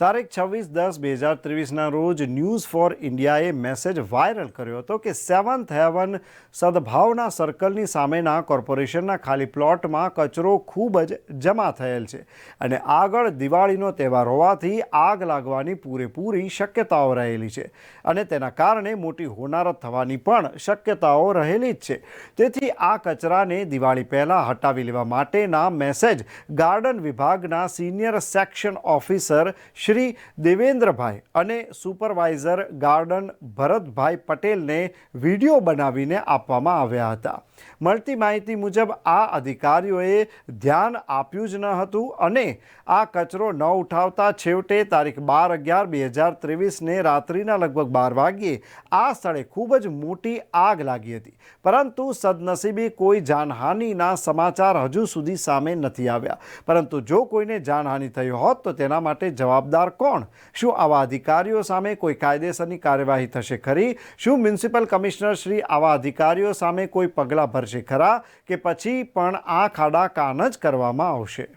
તારીખ છવ્વીસ દસ બે હજાર ત્રેવીસના રોજ ન્યૂઝ ફોર ઇન્ડિયાએ મેસેજ વાયરલ કર્યો હતો કે સેવન્થ હેવન સદભાવના સર્કલની સામેના કોર્પોરેશનના ખાલી પ્લોટમાં કચરો ખૂબ જ જમા થયેલ છે અને આગળ દિવાળીનો તહેવાર હોવાથી આગ લાગવાની પૂરેપૂરી શક્યતાઓ રહેલી છે અને તેના કારણે મોટી હોનારત થવાની પણ શક્યતાઓ રહેલી જ છે. તેથી આ કચરાને દિવાળી પહેલાં હટાવી લેવા માટેના મેસેજ ગાર્ડન વિભાગના senior section officer Shri Devendrabhai અને સુપરવાઇઝર ગાર્ડન ભરતભાઈ પટેલને વીડિયો બનાવીને આપવામાં આવ્યા હતા. મળતી માહિતી મુજબ આ અધિકારીઓએ ધ્યાન આપ્યું જ ન હતું અને આ કચરો ન ઉઠાવતા છેવટે તારીખ બાર અગિયાર બે હજાર ત્રેવીસને રાત્રિના લગભગ બાર વાગ્યે આ સ્થળે ખૂબ જ મોટી આગ લાગી હતી. પરંતુ સદનસીબે કોઈ જાનહાનિના સમાચાર હજુ સુધી સામે નથી આવ્યા. પરંતુ જો કોઈને જાનહાનિ થઈ હોત તો તેના માટે જવાબદાર કોણ? શું આવા અધિકારીઓ સામે કોઈ કાયદેસરની કાર્યવાહી થશે ખરી? શું મ્યુનિસિપલ કમિશનર શ્રી આવા અધિકારીઓ સામે કોઈ પગલાં ભરશે ખરા કે પછી પણ આ ખાડા કાન જ કરવામાં આવશે.